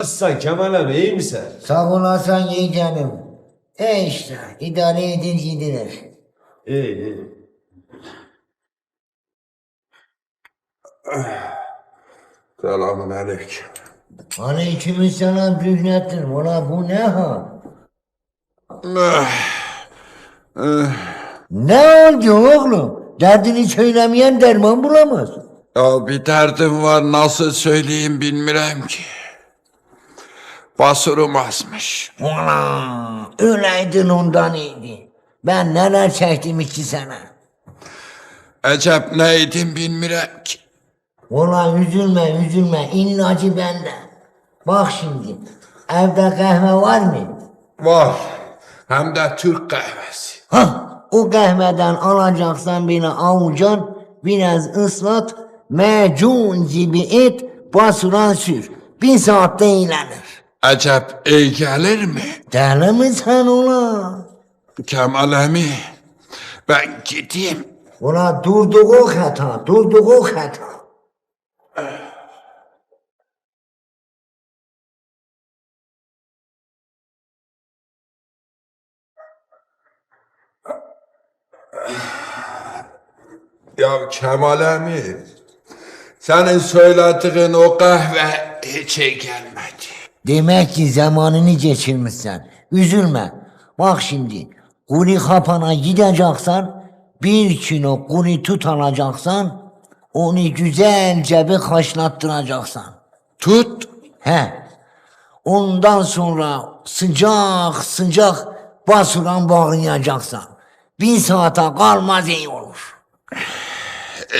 Nasılsın Kemal abi iyi misin? Sağ olasın yeğenim. E işte idare edil gidilir. İyi iyi. Selamun aleyküm. Aleykümselam Rühnettin. Ulan bu ne ha? Ne oldu oğlum? Derdini söylemeyen derman bulamaz. Ya bir derdim var nasıl söyleyeyim bilmirem ki. Basurum azmış. Ulan öyleydin ondan iyiydi. Ben neler çektim iki sene. Ecep neydim bilmirem ki. Ulan üzülme üzülme illacı bende. Bak şimdi evde kahve var mı? Var. Hem de Türk kahvesi. Hah o kahveden alacaksan beni avucan biraz ıslat macun gibi et basuran sür. Bir saatte eğlenir. Ecep iyi gelir mi? Deli mi sen ulan? Kemal emi. Ben gideyim. Ulan durduğu hata, durduğu hata. Ya Kemal emi. Senin söylediğin o kahve hiç iyi gelmedi. Demek ki zamanını geçirmişsin. Üzülme. Bak şimdi. Kuni kapana gideceksen bir kilo kuni tut alacaksan onu güzelce bir haşlattıracaksın. Tut. He. Ondan sonra sıcak sıcak basuran bağlayacaksın. Bir saate kalmaz iyi olur.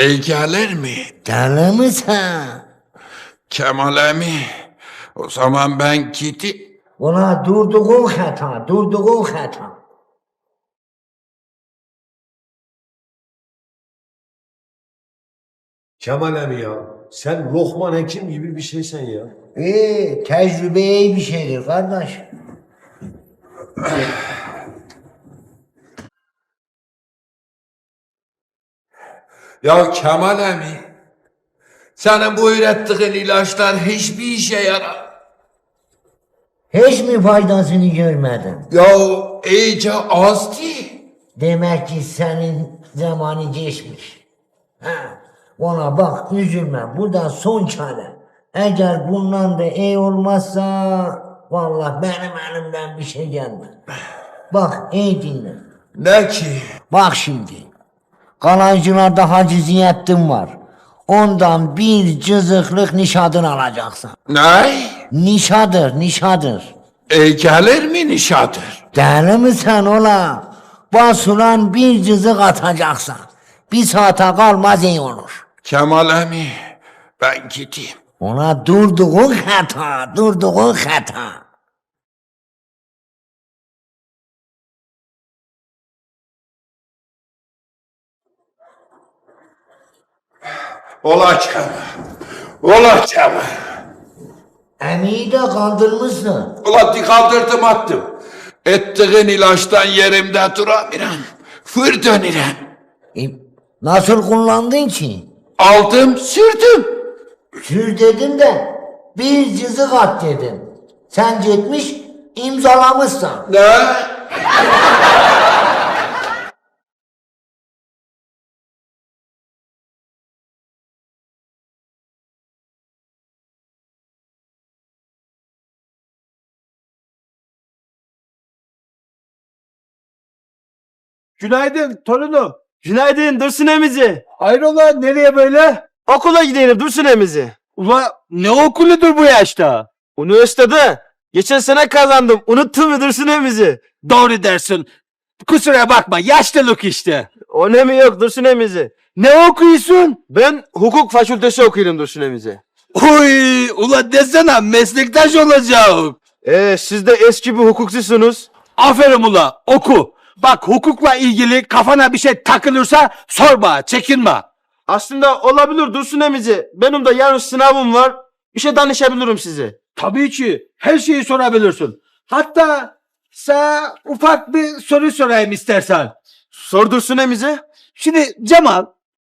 İyi gelir mi? Deli misin? Kemal emi. O zaman ben gideyim. Ulan durduğun hata, durduğun hata. Kemal abi ya sen Lokman Hekim gibi bir şeysen ya. Ee, tecrübe iyi bir şeydir kardeş. Ya Kemal emi. Senin bu ürettiğin ilaçlar hiçbir işe yarar. Hiç mi faydasını görmedin? Ya iyice az değil. Demek ki senin zamanı geçmiş. Ha, ona bak üzülme. Bu da son çare. Eğer bundan da iyi olmazsa vallahi benim elimden bir şey gelmez. Bak iyi dinle. Ne ki? Bak şimdi. Kalancılarda Hacı Ziyaddin var. Ondan bir cızıklık nişadın alacaksın. Ne? Nişadır, nişadır. İyi gelir mi nişadır? Deli mi sen ola? Basulan bir cızık atacaksın. Bir saate kalmaz iyi olur. Kemal emi. Ben gideyim. Ona durduğun hata, durduğun hata. Ola Kemal. Ola Kemal. Emiyi de kandırmışsın. Ulan kaldırdım attım. Ettiğin ilaçtan yerimde duramıyorum. Fır dönürem. E, nasıl kullandın ki? Aldım sürdüm. Sür dedim de bir cızık at dedim. Sen gitmiş imzalamışsın. Ne? Günaydın torunum. Günaydın Dursun emizi. Hayrola nereye böyle? Okula gidelim Dursun emizi. Ula ne okuludur bu yaşta? Üniversitede. Geçen sene kazandım. Unuttun mu Dursun emizi? Doğru dersin. Kusura bakma yaşlılık işte. O ne mi yok Dursun emizi? Ne okuyorsun? Ben hukuk fakültesi okuyorum Dursun emizi. Oy ula desene meslektaş olacağım. Ee, siz de eski bir hukukçusunuz. Aferin ula oku. Bak hukukla ilgili kafana bir şey takılırsa sorma, çekinme. Aslında olabilir Dursun emizi. Benim de yarın sınavım var. Bir şey danışabilirim size. Tabii ki. Her şeyi sorabilirsin. Hatta sana ufak bir soru sorayım istersen. Sor Dursun emizi. Şimdi Cemal,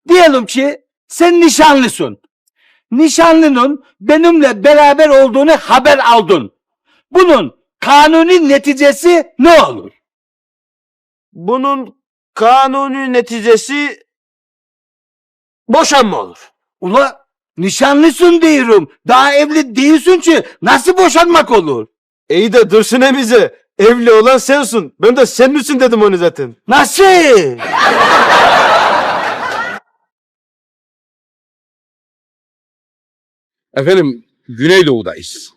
diyelim ki sen nişanlısın. nişanlının benimle beraber olduğunu haber aldın. Bunun kanuni neticesi ne olur? Bunun kanuni neticesi boşanma olur. Ula nişanlısın diyorum. Daha evli değilsin ki nasıl boşanmak olur? İyi de Dursun emizi. Evli olan sensin. Ben de senin için dedim onu zaten. Nasıl? Efendim Güneydoğu'dayız.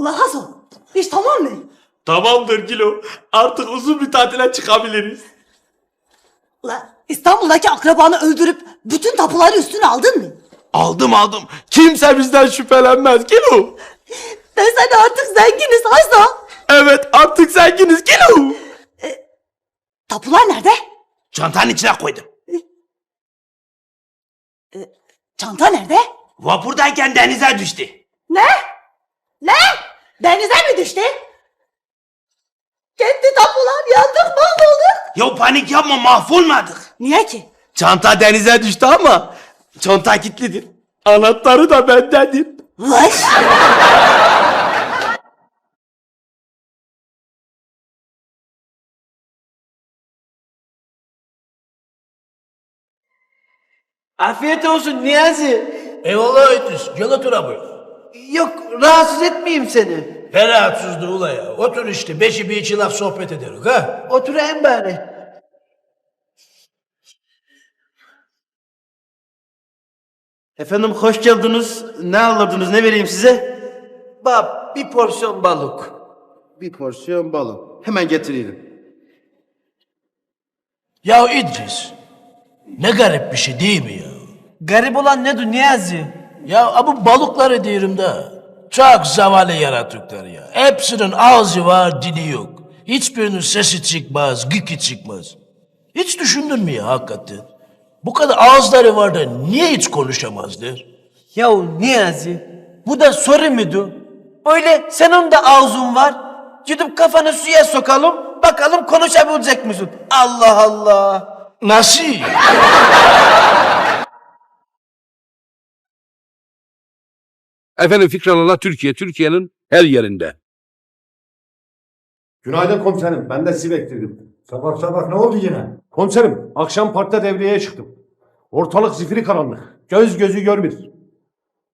Ula Hasan, iş tamam mı? Tamamdır Gilo. Artık uzun bir tatile çıkabiliriz. Ula İstanbul'daki akrabanı öldürüp bütün tapuları üstüne aldın mı? Aldım aldım. Kimse bizden şüphelenmez Gilo. Desene artık zenginiz Hasan. Evet artık zenginiz Gilo. Tapular nerede? Çantanın içine koydum. Çanta nerede? Vapurdayken denize düştü. Ne? Ne? Denize mi düştü? Gitti tapular yandık mahvolduk. Ya panik yapma mahvolmadık. Niye ki? Çanta denize düştü ama çanta kilitlidir. Anahtarı da bendendir. Vay. Afiyet olsun Niyazi. Eyvallah Edris. Gel otur abi. Yok rahatsız etmeyeyim seni. Ne rahatsızlığı ula ya. Otur işte. Beşi bir iki laf sohbet ederiz ha. Oturayım bari. Efendim hoş geldiniz. Ne alırdınız? Ne vereyim size? Bab bir porsiyon balık. Bir porsiyon balık. Hemen getireyim. Ya İdris. Ne garip bir şey değil mi ya? Garip olan nedir Niyazi? Ya bu balıkları diyorum da. Çok zavallı yaratıklar ya. Hepsinin ağzı var, dili yok. Hiçbirinin sesi çıkmaz, gıkı çıkmaz. Hiç düşündün mü ya hakikaten? Bu kadar ağızları var da niye hiç konuşamazlar? Yahu Niyazi, bu da soru muydu? Öyle senin de ağzın var. Gidip kafanı suya sokalım, bakalım konuşabilecek misin? Allah Allah. Nasıl? Efendim Fikrallah Türkiye, Türkiye'nin her yerinde. Günaydın komiserim. Ben de sizi bekledim. Sabah sabah ne oldu yine? Komiserim akşam parkta devreye çıktım. Ortalık zifiri karanlık. Göz gözü görmüyor.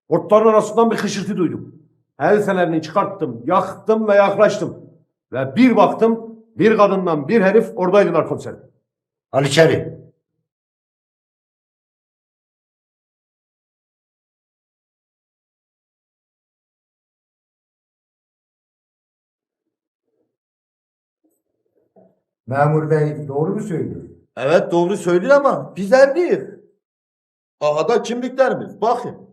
Ortların arasından bir hışırtı duydum. El fenerini çıkarttım, yaktım ve yaklaştım. Ve bir baktım bir kadından bir herif oradaydılar komiserim. Al içeri. Memur bey doğru mu söylüyor? Evet doğru söylüyor ama biz evliyiz. Aha da kimliklerimiz. Bakın.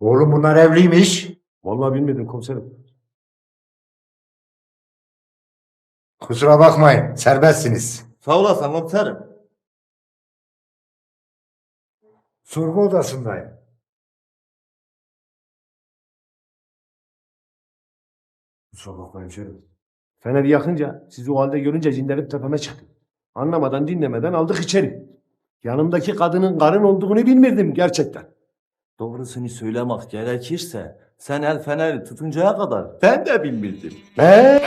Oğlum bunlar evliymiş. Vallahi bilmedim komiserim. Kusura bakmayın serbestsiniz. Sağ olasın komiserim. Sorgu odasındayım. Kusura bakma hemşerim. Feneri yakınca sizi o halde görünce cinlerim tepeme çıktı. Anlamadan dinlemeden aldık içeri. Yanımdaki kadının karın olduğunu bilmirdim gerçekten. Doğrusunu söylemek gerekirse sen el feneri tutuncaya kadar ben de bilmirdim. Ne?